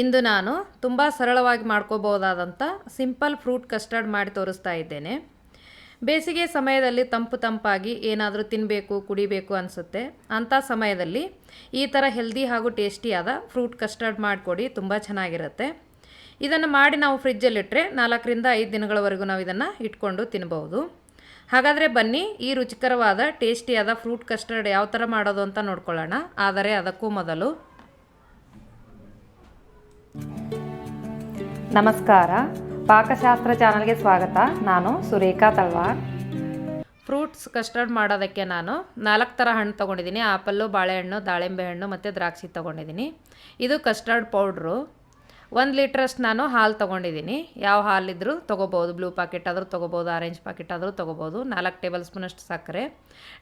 ಇಂದು ನಾನು ತುಂಬ ಸರಳವಾಗಿ ಮಾಡ್ಕೋಬೋದಾದಂಥ ಸಿಂಪಲ್ ಫ್ರೂಟ್ ಕಸ್ಟರ್ಡ್ ಮಾಡಿ ತೋರಿಸ್ತಾ ಇದ್ದೇನೆ. ಬೇಸಿಗೆ ಸಮಯದಲ್ಲಿ ತಂಪು ತಂಪಾಗಿ ಏನಾದರೂ ತಿನ್ನಬೇಕು ಕುಡಿಬೇಕು ಅನಿಸುತ್ತೆ. ಅಂಥ ಸಮಯದಲ್ಲಿ ಈ ಥರ ಹೆಲ್ದಿ ಹಾಗೂ ಟೇಸ್ಟಿಯಾದ ಫ್ರೂಟ್ ಕಸ್ಟರ್ಡ್ ಮಾಡಿಕೊಡಿ, ತುಂಬ ಚೆನ್ನಾಗಿರುತ್ತೆ. ಇದನ್ನು ಮಾಡಿ ನಾವು ಫ್ರಿಜ್ಜಲ್ಲಿಟ್ಟರೆ ನಾಲ್ಕರಿಂದ ಐದು ದಿನಗಳವರೆಗೂ ನಾವು ಇದನ್ನು ಇಟ್ಕೊಂಡು ತಿನ್ಬೋದು ಹಾಗಾದರೆ ಬನ್ನಿ, ಈ ರುಚಿಕರವಾದ ಟೇಸ್ಟಿಯಾದ ಫ್ರೂಟ್ ಕಸ್ಟರ್ಡ್ ಯಾವ ಥರ ಮಾಡೋದು ಅಂತ ನೋಡ್ಕೊಳ್ಳೋಣ. ಆದರೆ ಅದಕ್ಕೂ ಮೊದಲು ನಮಸ್ಕಾರ. ಪಾಕಶಾಸ್ತ್ರ ಚಾನಲ್ಗೆ ಸ್ವಾಗತ. ನಾನು ಸುರೇಖಾ ತಳ್ವಾರ್ ಫ್ರೂಟ್ಸ್ ಕಸ್ಟರ್ಡ್ ಮಾಡೋದಕ್ಕೆ ನಾನು ನಾಲ್ಕು ಥರ ಹಣ್ಣು ತೊಗೊಂಡಿದ್ದೀನಿ. ಆಪಲ್ಲು, ಬಾಳೆಹಣ್ಣು, ದಾಳಿಂಬೆ ಹಣ್ಣು ಮತ್ತು ದ್ರಾಕ್ಷಿ ತೊಗೊಂಡಿದ್ದೀನಿ. ಇದು ಕಸ್ಟರ್ಡ್ ಪೌಡ್ರು. ಒಂದು ಲೀಟ್ರಷ್ಟು ನಾನು ಹಾಲು ತೊಗೊಂಡಿದ್ದೀನಿ. ಯಾವ ಹಾಲಿದ್ದರೂ ತೊಗೋಬೋದು. ಬ್ಲೂ ಪಾಕೆಟ್ ಆದರೂ ತೊಗೋಬೋದು. ಆರೆಂಜ್ ಪಾಕೆಟ್ ಆದರೂ ತೊಗೋಬೋದು. ನಾಲ್ಕು ಟೇಬಲ್ ಸ್ಪೂನಷ್ಟು ಸಕ್ಕರೆ.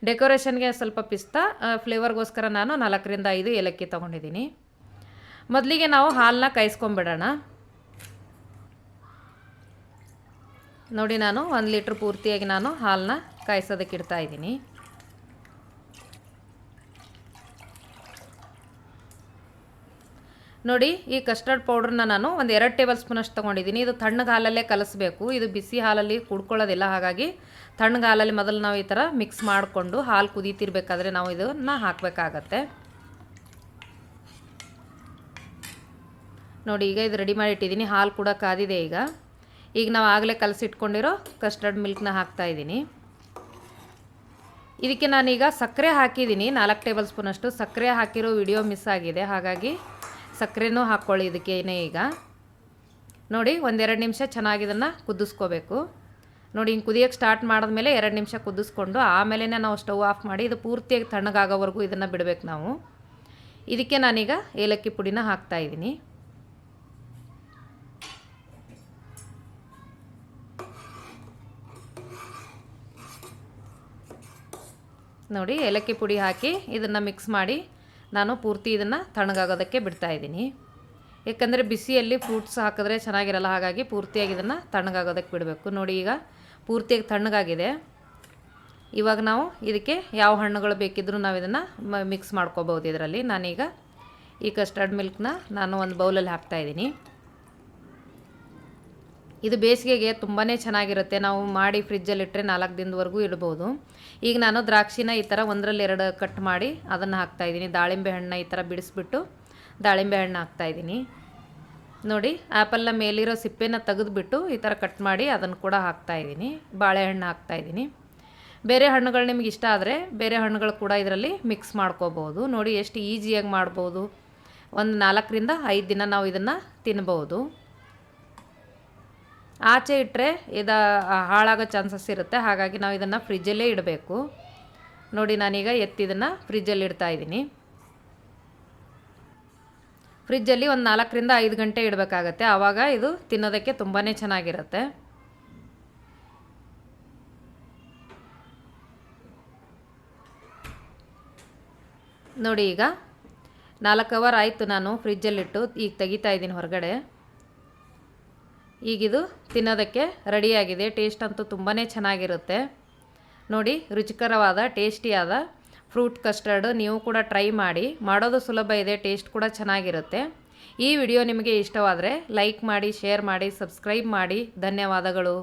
ಡೆಕೋರೇಷನ್ಗೆ ಸ್ವಲ್ಪ ಪಿಸ್ತಾ ಫ್ಲೇವರ್ಗೋಸ್ಕರ ನಾನು ನಾಲ್ಕರಿಂದ ಐದು ಏಲಕ್ಕಿ ತೊಗೊಂಡಿದ್ದೀನಿ. ಮೊದಲಿಗೆ ನಾವು ಹಾಲನ್ನ ಕಾಯಿಸ್ಕೊಂಬಿಡೋಣ. ನೋಡಿ ನಾನು ಒಂದು ಲೀಟ್ರ್ ಪೂರ್ತಿಯಾಗಿ ನಾನು ಹಾಲನ್ನ ಕಾಯಿಸೋದಕ್ಕೆ ಇಡ್ತಾ ಇದ್ದೀನಿ. ನೋಡಿ, ಈ ಕಸ್ಟರ್ಡ್ ಪೌಡ್ರನ್ನ ನಾನು ಒಂದು ಎರಡು ಟೇಬಲ್ ಸ್ಪೂನಷ್ಟು ತೊಗೊಂಡಿದ್ದೀನಿ. ಇದು ತಣ್ಣಗೆ ಹಾಲಲ್ಲೇ ಕಲಿಸ್ಬೇಕು. ಇದು ಬಿಸಿ ಹಾಲಲ್ಲಿ ಕುಡ್ಕೊಳ್ಳೋದಿಲ್ಲ. ಹಾಗಾಗಿ ತಣ್ಣಗೆ ಹಾಲಲ್ಲಿ ಮೊದಲು ನಾವು ಈ ಥರ ಮಿಕ್ಸ್ ಮಾಡಿಕೊಂಡು ಹಾಲು ಕುದೀತಿರ್ಬೇಕಾದ್ರೆ ನಾವು ಇದನ್ನು ಹಾಕಬೇಕಾಗತ್ತೆ. ನೋಡಿ, ಈಗ ಇದು ರೆಡಿ ಮಾಡಿ ಇಟ್ಟಿದ್ದೀನಿ ಹಾಲು ಕೂಡ ಕಾದಿದೆ ಈಗ. ಈಗ ನಾವು ಆಗಲೇ ಕಲಸಿಟ್ಕೊಂಡಿರೋ ಕಸ್ಟರ್ಡ್ ಮಿಲ್ಕ್ನ ಹಾಕ್ತಾ ಇದ್ದೀನಿ. ಇದಕ್ಕೆ ನಾನೀಗ ಸಕ್ಕರೆ ಹಾಕಿದ್ದೀನಿ. ನಾಲ್ಕು ಟೇಬಲ್ ಸ್ಪೂನಷ್ಟು ಸಕ್ಕರೆ ಹಾಕಿರೋ ವಿಡಿಯೋ ಮಿಸ್ ಆಗಿದೆ. ಹಾಗಾಗಿ ಸಕ್ಕರೆನೂ ಹಾಕ್ಕೊಳ್ಳಿ ಇದಕ್ಕೇನೆ ಈಗ. ನೋಡಿ, ಒಂದೆರಡು ನಿಮಿಷ ಚೆನ್ನಾಗಿ ಇದನ್ನು ಕುದಿಸ್ಕೋಬೇಕು. ನೋಡಿ, ಹಿಂಗೆ ಕುದಿಯೋಕ್ಕೆ ಸ್ಟಾರ್ಟ್ ಮಾಡಿದ್ಮೇಲೆ ಎರಡು ನಿಮಿಷ ಕುದಿಸ್ಕೊಂಡು ಆಮೇಲೆ ನಾವು ಸ್ಟವ್ ಆಫ್ ಮಾಡಿ ಇದು ಪೂರ್ತಿಯಾಗಿ ತಣ್ಣಗಾಗೋವರೆಗೂ ಇದನ್ನು ಬಿಡಬೇಕು ನಾವು. ಇದಕ್ಕೆ ನಾನೀಗ ಏಲಕ್ಕಿ ಪುಡಿನ ಹಾಕ್ತಾಯಿದ್ದೀನಿ ನೋಡಿ, ಏಲಕ್ಕಿ ಪುಡಿ ಹಾಕಿ ಇದನ್ನು ಮಿಕ್ಸ್ ಮಾಡಿ ನಾನು ಪೂರ್ತಿ ಇದನ್ನು ತಣ್ಣಗಾಗೋದಕ್ಕೆ ಬಿಡ್ತಾಯಿದ್ದೀನಿ ಏಕೆಂದರೆ ಬಿಸಿಯಲ್ಲಿ ಫ್ರೂಟ್ಸ್ ಹಾಕಿದ್ರೆ ಚೆನ್ನಾಗಿರಲ್ಲ, ಹಾಗಾಗಿ ಪೂರ್ತಿಯಾಗಿ ಇದನ್ನು ತಣ್ಣಗಾಗೋದಕ್ಕೆ ಬಿಡಬೇಕು. ನೋಡಿ, ಈಗ ಪೂರ್ತಿಯಾಗಿ ತಣ್ಣಗಾಗಿದೆ. ಇವಾಗ ನಾವು ಇದಕ್ಕೆ ಯಾವ ಹಣ್ಣುಗಳು ಬೇಕಿದ್ರೂ ನಾವು ಇದನ್ನು ಮಿಕ್ಸ್ ಮಾಡ್ಕೋಬೋದು ಇದರಲ್ಲಿ. ನಾನೀಗ ಈ ಕಸ್ಟರ್ಡ್ ಮಿಲ್ಕ್ನ ನಾನು ಒಂದು ಬೌಲಲ್ಲಿ ಹಾಕ್ತಾಯಿದ್ದೀನಿ ಇದು ಬೇಸಿಗೆಗೆ ತುಂಬಾ ಚೆನ್ನಾಗಿರುತ್ತೆ. ನಾವು ಮಾಡಿ ಫ್ರಿಜ್ಜಲ್ಲಿ ಇಟ್ಟರೆ ನಾಲ್ಕು ದಿನದವರೆಗೂ ಇಡ್ಬೋದು. ಈಗ ನಾನು ದ್ರಾಕ್ಷಿನ ಈ ಥರ ಒಂದರಲ್ಲಿ ಎರಡು ಕಟ್ ಮಾಡಿ ಅದನ್ನು ಹಾಕ್ತಾಯಿದ್ದೀನಿ ದಾಳಿಂಬೆ ಹಣ್ಣನ್ನ ಈ ಥರ ಬಿಡಿಸ್ಬಿಟ್ಟು ದಾಳಿಂಬೆ ಹಣ್ಣು ಹಾಕ್ತಾಯಿದ್ದೀನಿ ನೋಡಿ, ಆ್ಯಪಲ್ನ ಮೇಲಿರೋ ಸಿಪ್ಪೆನ ತೆಗೆದುಬಿಟ್ಟು ಈ ಥರ ಕಟ್ ಮಾಡಿ ಅದನ್ನು ಕೂಡ ಹಾಕ್ತಾಯಿದ್ದೀನಿ ಬಾಳೆಹಣ್ಣು ಹಾಕ್ತಾಯಿದ್ದೀನಿ ಬೇರೆ ಹಣ್ಣುಗಳು ನಿಮ್ಗೆ ಇಷ್ಟ ಆದರೆ ಬೇರೆ ಹಣ್ಣುಗಳು ಕೂಡ ಇದರಲ್ಲಿ ಮಿಕ್ಸ್ ಮಾಡ್ಕೋಬೋದು. ನೋಡಿ, ಎಷ್ಟು ಈಸಿಯಾಗಿ ಮಾಡ್ಬೋದು. ಒಂದು ನಾಲ್ಕರಿಂದ ಐದು ದಿನ ನಾವು ಇದನ್ನು ತಿನ್ಬೋದು. ಆಚೆ ಇಟ್ಟರೆ ಇದು ಹಾಳಾಗೋ ಚಾನ್ಸಸ್ ಇರುತ್ತೆ. ಹಾಗಾಗಿ ನಾವು ಇದನ್ನು ಫ್ರಿಜ್ಜಲ್ಲೇ ಇಡಬೇಕು. ನೋಡಿ, ನಾನೀಗ ಎತ್ತಿದನ್ನು ಫ್ರಿಜ್ಜಲ್ಲಿ ಇಡ್ತಾ ಇದ್ದೀನಿ. ಫ್ರಿಜ್ಜಲ್ಲಿ ಒಂದು ನಾಲ್ಕರಿಂದ ಐದು ಗಂಟೆ ಇಡಬೇಕಾಗತ್ತೆ. ಆವಾಗ ಇದು ತಿನ್ನೋದಕ್ಕೆ ತುಂಬಾ ಚೆನ್ನಾಗಿರುತ್ತೆ. ನೋಡಿ, ಈಗ ನಾಲ್ಕು ಅವರ್ ಆಯಿತು ನಾನು ಫ್ರಿಜ್ಜಲ್ಲಿಟ್ಟು ಈಗ ತೆಗಿತಾ ಇದ್ದೀನಿ ಹೊರಗಡೆ. ಈಗಿದು ತಿನ್ನೋದಕ್ಕೆ ರೆಡಿಯಾಗಿದೆ. ಟೇಸ್ಟ್ ಅಂತೂ ತುಂಬಾ ಚೆನ್ನಾಗಿರುತ್ತೆ. ನೋಡಿ, ರುಚಿಕರವಾದ, ಟೇಸ್ಟಿಯಾದ ಫ್ರೂಟ್ ಕಸ್ಟರ್ಡ್ ನೀವು ಕೂಡ ಟ್ರೈ ಮಾಡಿ. ಮಾಡೋದು ಸುಲಭ ಇದೆ, ಟೇಸ್ಟ್ ಕೂಡ ಚೆನ್ನಾಗಿರುತ್ತೆ. ಈ ವಿಡಿಯೋ ನಿಮಗೆ ಇಷ್ಟವಾದರೆ ಲೈಕ್ ಮಾಡಿ, ಶೇರ್ ಮಾಡಿ, ಸಬ್ಸ್ಕ್ರೈಬ್ ಮಾಡಿ. ಧನ್ಯವಾದಗಳು.